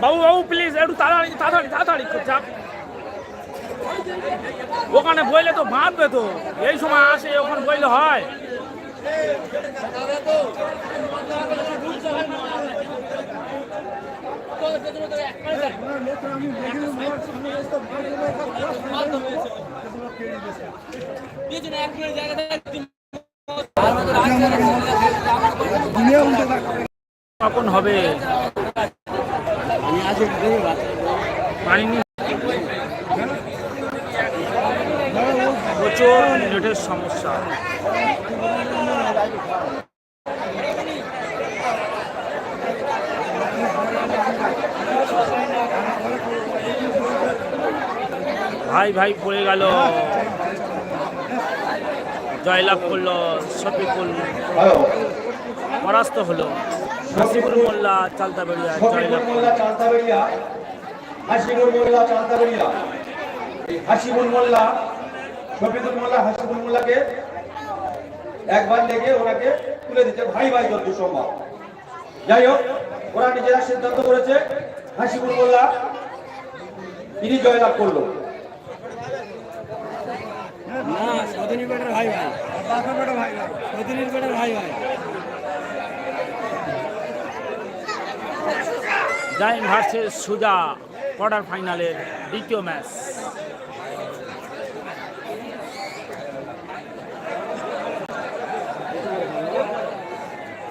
বাবু বাবু please একটু তাড়াতাড়ি তাড়াতাড়ি তাড়াতাড়ি চাপ ওখানে বইলে তো মারবে তো। এই সময় আসে, ওখানে বইলে হয়। কখন হবে? পানি প্রচুর নেটের সমস্যা। ভাই ভাই, পড়ে গেল। জয়লাভ করল, শফিকুল। পরাস্ত হলো। হাসিবুল মোল্লা চালতা বেরিয়া শফিকুল মোল্লা চালতাবেড়িয়া। হাসিবুল মোল্লা চালতাবেড়িয়া। এই হাসিবুল মোল্লা শফিকুল মোল্লা হাসিবুল মোল্লাকে একবার লেগে ওনাকে তুলে দিতে ভাই ভাই যত সম্ভব। যাই হোক ওরা নিজেরা সিদ্ধান্ত করেছে হাসিবুল মোল্লা তিনি জয়লাভ করল। না সদিনী বেটার ভাই ভাই। বাপা বেটার ভাই ভাই সদিনীর বেটার ভাই ভাই। জাইন ভার্সেস সুজা কোয়ার্টার ফাইনালের দ্বিতীয় ম্যাচ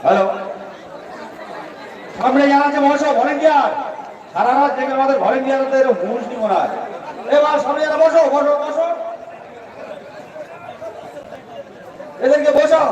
হ্যালো সামনে যারা আছে, বসো ভলেন্টিয়ার সারা রাত থেকে আমাদের ভলেন্টিয়ারদের মনে হয়। এবার সামনে যারা বসো বসো বসো। এদেরকে বসাও।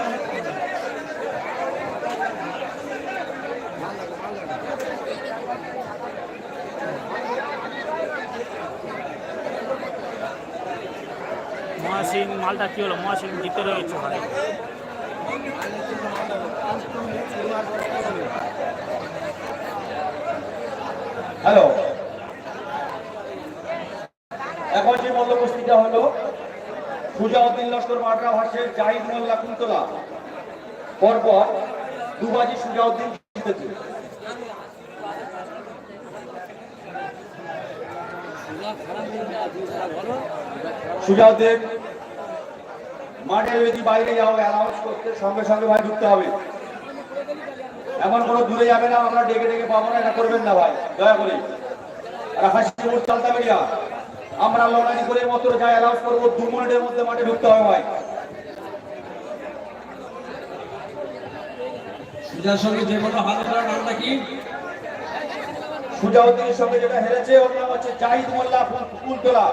মহাসিং মালটা কি হলো? মহাসিং জিতে রয়েছে। ভাই হ্যালো এখন যে মল্ল উপস্থিত হলো সুজাউদ্দিন লস্কর মার্কা ভার্সেস জাহিদ মোল্লা কুন্তলা। পরপর দুবাজি সুজাউদ্দিন জিতেছে। সুজাউদ্দিন মাঠে যদি বাইরে যাও অ্যানাউন্স করতে সঙ্গে সঙ্গে ভাই ঢুকতে হবে। এমন কোনো দূরে যাবে না আমরা ডেকে ডেকে পাবো না এটা করবেন না ভাই দয়া করে। আর চালতা বেরিয়া আমরা লড়াই করে মতো যা অ্যালাউন্স করব দু মিনিটের মধ্যে মাঠে ঢুকতে হবে ভাই। সুজার সঙ্গে যে কোনো হাত ধরার নামটা কি? সুজাউদ্দিনের সঙ্গে যেটা হেরেছে ওর নাম হচ্ছে জাহিদ মোল্লা ফুল- ফুলতলা।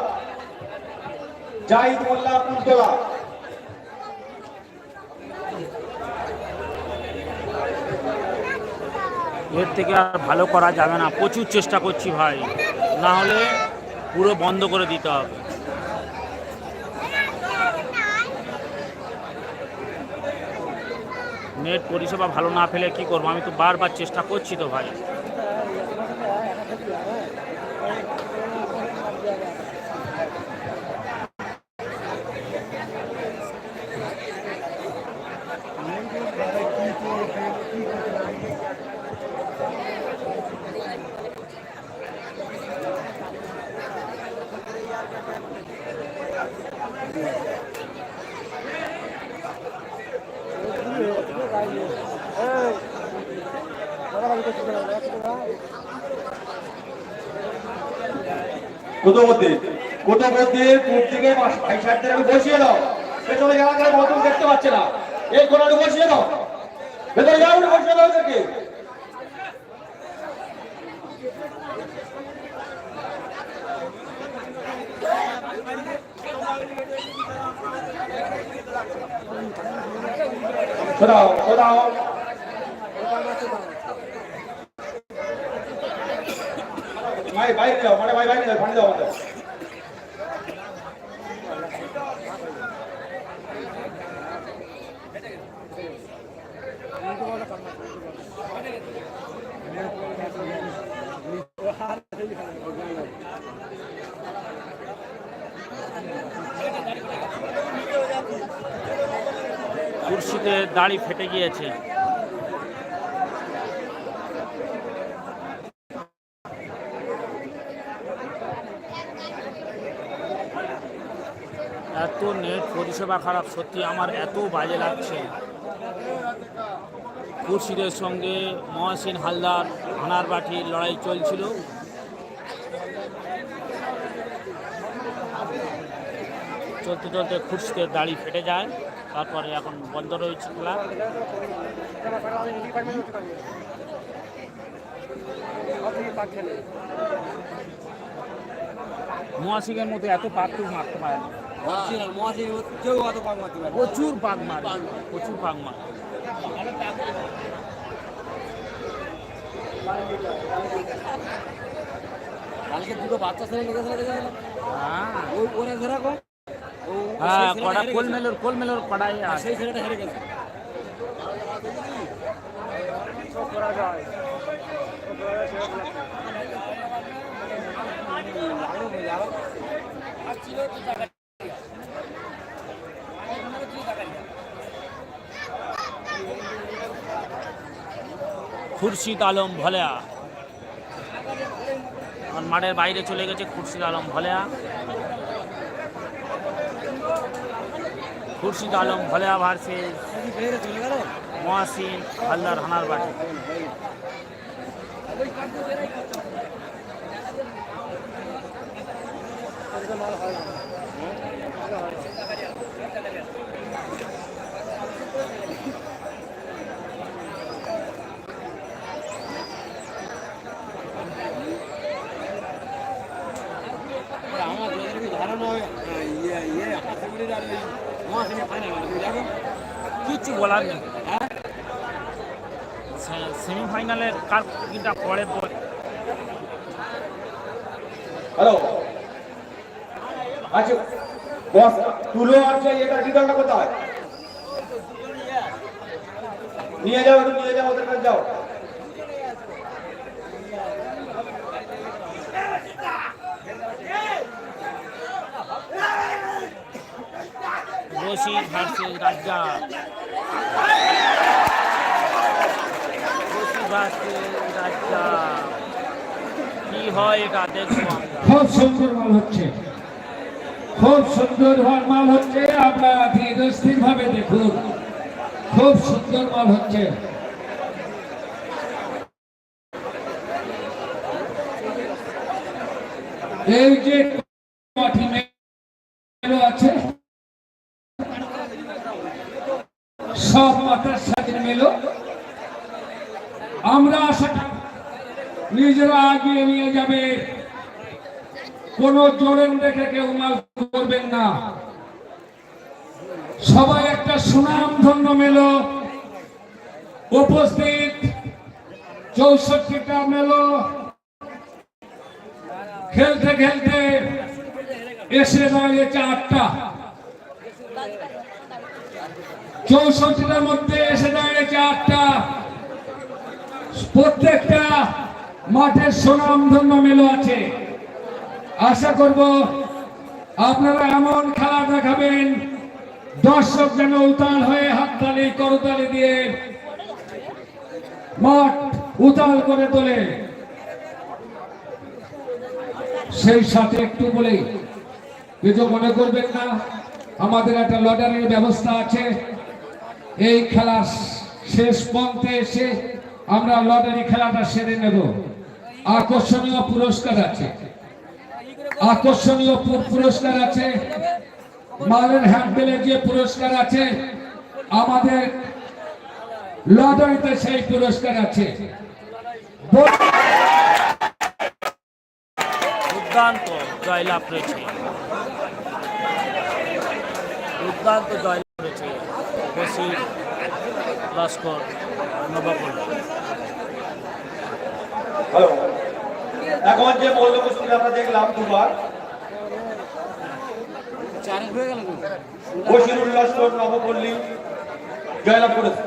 মোল্লা এর থেকে আর ভালো করা যাবে না। প্রচুর চেষ্টা করছি ভাই। না হলে পুরো বন্ধ করে দিতে হবে। নেট পরিষেবা ভালো না পেলে কি করব? আমি তো বারবার চেষ্টা করছি তো ভাই। কোটোপতি কোটোপতি পূর্ব দিকে ভাই সাইডদের আমি বসিয়ে দাও। পেছনে যাওয়া গেলে মতন দেখতে পাচ্ছে না। এই কোনাটা বসিয়ে দাও। ভেতরে যাও বসিয়ে দাও ওদেরকে সরাও সরাও ভাই বাইরে যাও মানে ভাই বাইরে যাও পানি দাও আমাদের। কুর্সিতে দাড়ি ফেটে গিয়েছে। এত নেট পরিষেবা খারাপ, সত্যি আমার এত বাজে লাগছে। কুর্সিদের সঙ্গে মহসিন হালদার আনার বাটির লড়াই চলছিল। চলতে চলতে খুর্সিতে দাড়ি ফেটে যায়, তারপরে এখন বন্ধ রয়েছে খেলা। মহাসিংহের মতো এত কেউ মারতে পারে না প্রচুর পাক মারে প্রচুর পাক মারে। কালকে দুটো বাচ্চা ছেলে লেগেছিল দেখেছিলাম হ্যাঁ। ওই ওরা যেরকম ও হ্যাঁ সেই ছেলেটা হেরে গেছে। আর সেই ছেলেটা খুরশিদ আলম ভলেয়া। এখন মাঠের বাইরে চলে গেছে খুরশিদ আলম ভলেয়া। খুরশিদ আলম ভলেয়া ভার্সেস মহাসিন হালদার হানার বাটি। আমার কিচ্ছু বলার নেই হ্যাঁ সেমিফাইনালের কার কিটা পরে বল হ্যালো। আচ্ছা তুলো আর চাই এটা রিটার্নটা কোথায়? নিয়ে যাও নিয়ে যাও, ওদের কাছে যাও। ভার্সেস ভার্সেস রাজ্জা কি হয় এটা দেখব আমরা। খুব সুন্দর মাল হচ্ছে। খুব সুন্দর মাল হচ্ছে, আপনারা ধীরস্থির ভাবে দেখুন। খুব সুন্দর মাল হচ্ছে। এই যে মাটি মেলো আছে মাথার সাথে মেলো। আমরা আশা নিজেরা আগিয়ে নিয়ে যাবে। কোন জোরেন দেখে কেউ মাল করবেন না। সবাই একটা সুনাম ধন্য মেলো। উপস্থিত চৌষট্টিটা মেলো। খেলতে খেলতে এসে দাঁড়িয়েছে আটটা। চৌষট্টিটার মধ্যে এসে দাঁড়িয়েছে আটটা। প্রত্যেকটা মাঠের সুনামধন্য মেলো আছে। আশা করব আপনারা এমন খেলা দেখাবেন, দর্শক যেন উতাল হয়ে হাততালি, করতালি দিয়ে মাঠ উতাল করে তোলে। সেই সাথে একটু বলে, কিছু মনে করবেন না, আমাদের একটা লটারির ব্যবস্থা আছে। এই খেলা শেষ পন্থে এসে আমরা লটারি খেলাটা সেরে নেব। আকর্ষণীয় পুরস্কার আছে। আকর্ষণীয় পুরস্কার আছে। মালের হ্যান্ডেলে যে পুরস্কার আছে, আমাদের লটারিতে সেই পুরস্কার আছে। দুর্দান্ত জয়লাভ করেছে দুর্দান্ত জয়লাভ করেছে বসির লস্কর হ্যালো এখন যে মল্ল কুস্তি আমরা দেখলাম দুবার বসিরুল লস্কর নবপল্লী জয়লাভ করেছে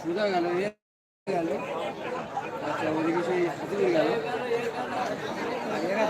সুদা গেল গেল আচ্ছা ওদিকে সেই হাতি গেল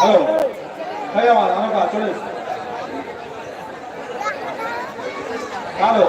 হ্যালো ভাই আমার আমার কাজ চলে হ্যালো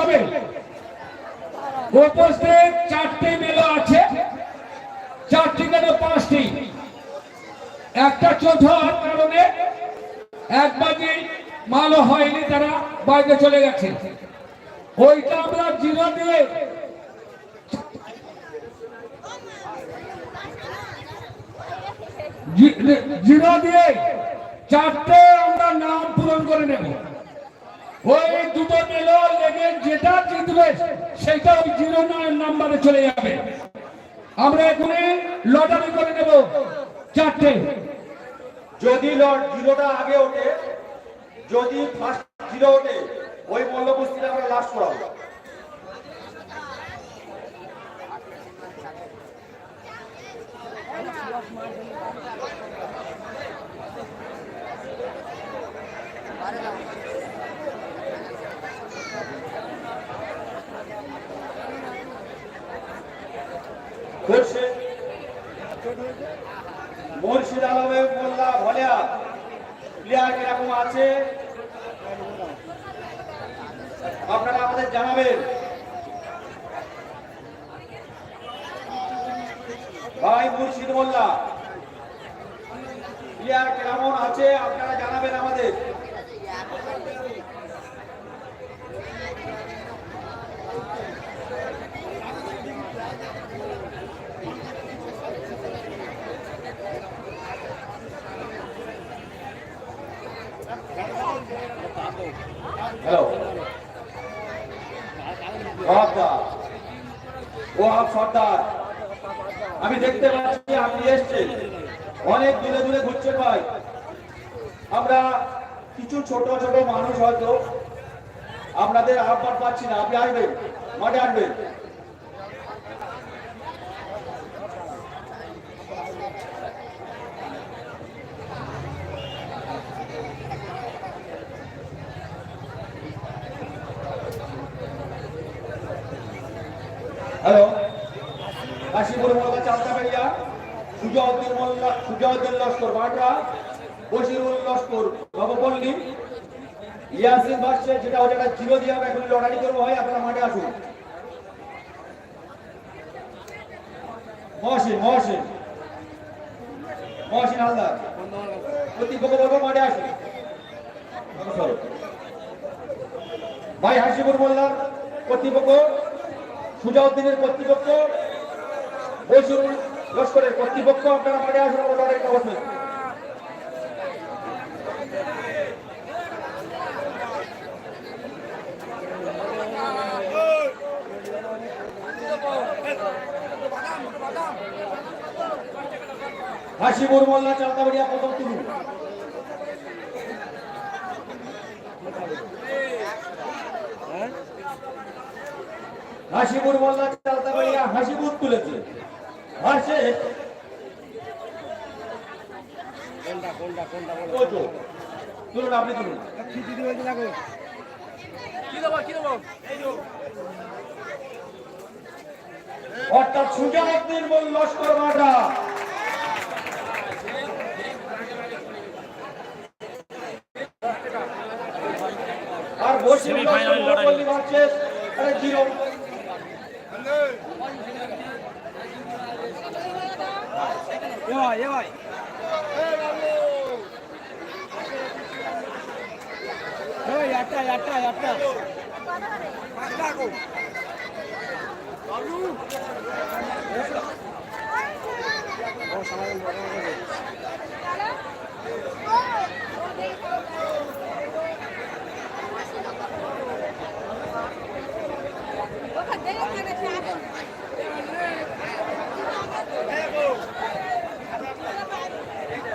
হবে? উপস্থিত চারটি মেলা আছে। চারটি কেন পাঁচটি? একটা চৌথ হওয়ার কারণে এক মালও হয়নি, তারা বাইরে চলে গেছে। ওইটা আমরা জিরো দিয়ে জিরো দিয়ে চারটে আমরা নাম পূরণ করে নেব। ওই দুটো মেলো লেগে যেটা জিতবে, সেটা ওই জিরো নয় নাম্বারে চলে যাবে। আমরা এখানে লটারি করে নেব। চারটে। যদি জিরোটা আগে ওঠে, যদি ফার্স্ট জিরো ওঠে, ওই কুস্তিটা আমরা লাস্ট করাবো। করছে মুর্শিদ আলমের মোল্লা ভলিয়া প্লেয়ার কীরকম আছে? আপনারা আমাদের জানাবেন। ভাই মুর্শিদ মোল্লা, প্লেয়ার কেমন আছে? আপনারা জানাবেন আমাদের। হ্যালো ওহাব সর্দার। আমি দেখতে পাচ্ছি আপনি এসছেন। অনেক দূরে দূরে ঘুরছে পাই। আমরা কিছু ছোট ছোট মানুষ হয়তো আপনাদের আহ্বান পাচ্ছি না। আপনি আসবেন। মাঠে আসবেন। হ্যালো। কাশীপুর মোল্লা চালতাবেড়িয়া সুজাউদ্দিন মোল্লা সুজাউদ্দিন লস্কর বাটা বশিরুল লস্কর, নবপল্লী। ইয়াসিন বাসছে যেটা ওটা একটা জিরো দিয়ে আমরা এখন লড়াই করব হয় আপনারা মাঠে আসুন। মহসিন মহসিন। মহসিন হালদার। কর্তৃপক্ষ বলব মাঠে আসুন। ভাই হাসিপুর মোল্লার কর্তৃপক্ষ সুজাউদ্দিনের কর্তৃপক্ষ বৈশুল লস্করের কর্তৃপক্ষ, আপনারা মাঠে আসুন লড়াই অবশ্যই হাসিপুর মোল্লা, চালতাবাড়িয়া প্রথম তুলুন হাসিপুর মোল্লা চালতাবাড়িয়া হাসিপুর তুলেছে। হাসে। কোনটা কোনটা কোনটা বলো। ও তো। তুলুন আপনি তুলুন। কি দিদি বলতে লাগো কি দেবো কি দেবো এই যে অর্থাৎ সুজাউদ্দিন বল লস্কর মাঠা আর বসিম Semi-final লড়াই। ভার্সেস আরে জিরো এ ভাই এ ভাই ওই আটটা আটটা আটটা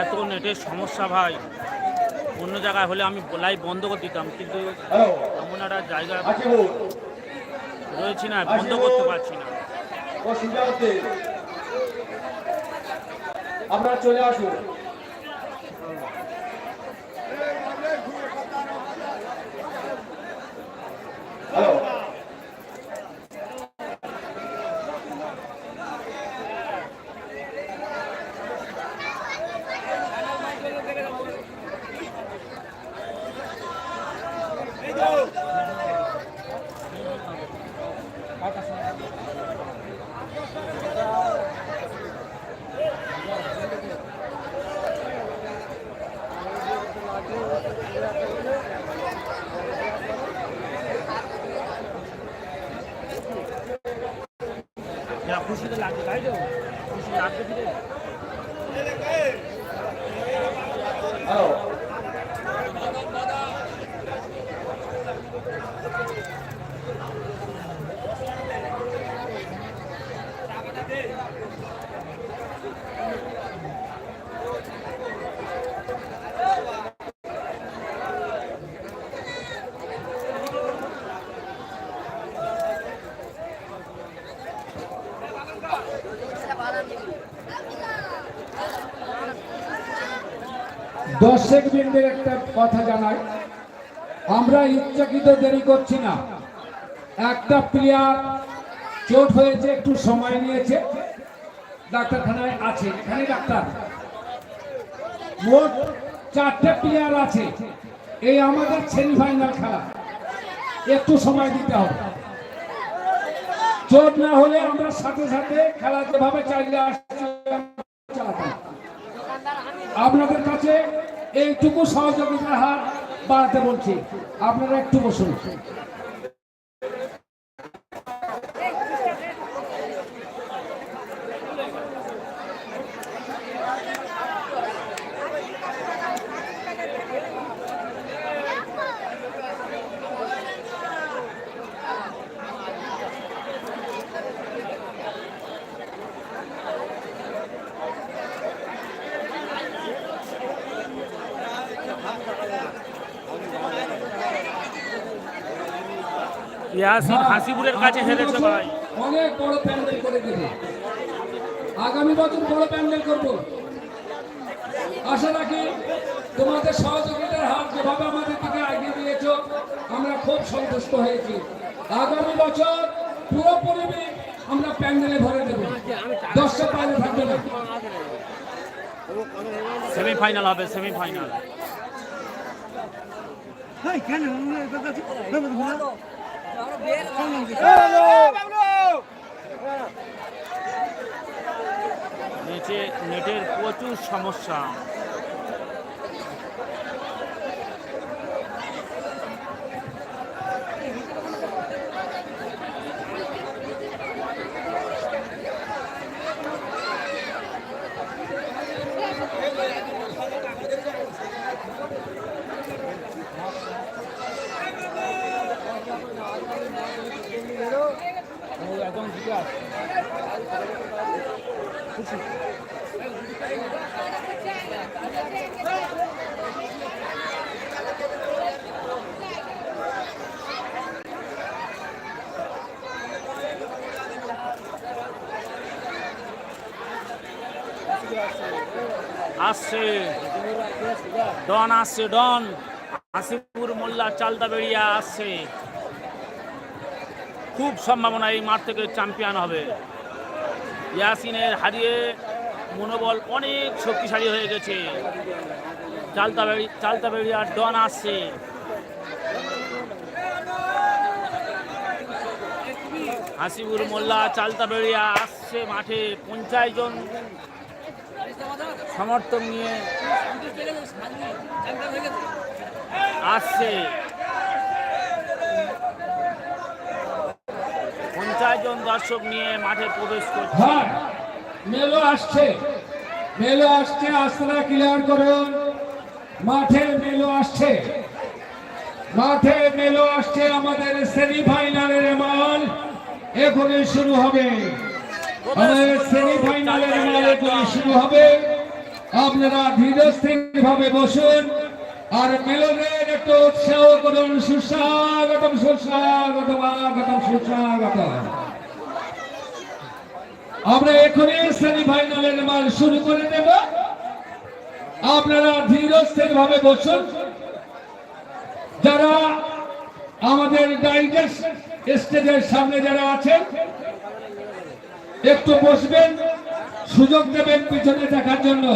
এত নেটের সমস্যা ভাই। অন্য জায়গায় হলে আমি লাইভ বন্ধ করে দিতাম কিন্তু এমন একটা জায়গা রয়েছি না বন্ধ করতে পারছি না। আপনারা চলে আসুন। খুশিতে লাগছে তাই তো খুশি লাগছে দর্শক বৃন্দের একটা কথা জানাই। আমরা ইচ্ছাকৃত দেরি করছি না। একটা প্লেয়ার চোট হয়েছে, একটু সময় নিয়েছে। ডাক্তারখানায় আছে, এখানে ডাক্তার। মোট চারটে প্লেয়ার আছে। এই আমাদের সেমিফাইনাল খেলা। একটু সময় দিতে হবে। চোট না হলে আমরা সাথে সাথে খেলা যেভাবে চাইলে আসছি চালাতাম আপনাদের কাছে এইটুকু সহযোগিতার হার বাড়াতে বলছি। আপনারা একটু বসুন। ইয়াসিন হাসিপুরের কাছে হেরেছে ভাই। অনেক বড় প্যান্ডেল করে দেবে। আগামী বছর বড় প্যান্ডেল করব। আশা রাখি তোমাদের সহযোগিতার হাত যেভাবে আমাদের দিকে এগিয়ে দিয়েছ আমরা খুব সন্তুষ্ট হয়েছি। আগামী বছর পুরোপুরি আমরা প্যান্ডেলে ভরে দেব। দশটা বাইরে থাকবে না। সেমিফাইনাল হবে সেমিফাইনাল। নেটে নেটের প্রচুর সমস্যা। আসছে। ডন আসছে ডন। হাসিপুর মোল্লা চালদা বেরিয়া আসছে। খুব সম্ভাবনা এই মাঠ থেকে চ্যাম্পিয়ন হবে। ইয়াসিনের হারিয়ে মনোবল অনেক শক্তিশালী হয়ে গেছে। চালতা বেড়ি চালতা বেরিয়ার ডন আসছে। হাসিপুর মোল্লা চালতা বেরিয়া আসছে মাঠে। পঞ্চাশ জন সমর্থন নিয়ে আসছে। পঞ্চাশ জন দর্শক নিয়ে মাঠে প্রবেশ করছে। হ্যাঁ মেলো আসছে। মেলো আসছে, আস্তানা ক্লিয়ার করুন। মাঠে মেলো আসছে। মাঠে মেলো আসছে আমাদের সেমিফাইনালের মাল। এখনই শুরু হবে। আমাদের সেমিফাইনালের মাল এখনই শুরু হবে। আপনারা ধীরস্থির ভাবে বসুন। আর মেলোদের একটু উৎসাহ করুন, সুস্বাগতম সুস্বাগতম, আগতম, সুস্বাগতম। আমরা এখনই সেমিফাইনালের মাল শুরু করে দেব। আপনারা ধীরস্থির ভাবে বসুন। যারা আমাদের স্টেজের সামনে যারা আছেন, একটু বসবেন, সুযোগ দেবেন পিছনে দেখার জন্য।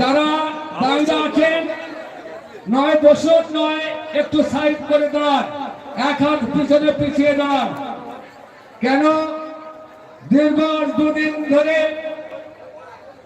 যারা আছেন নয় বছর নয়, একটু সাইড করে দাঁড়ান। এক হাত পিছনে পিছিয়ে দাঁড়ান। কেন? দীর্ঘ দুদিন ধরে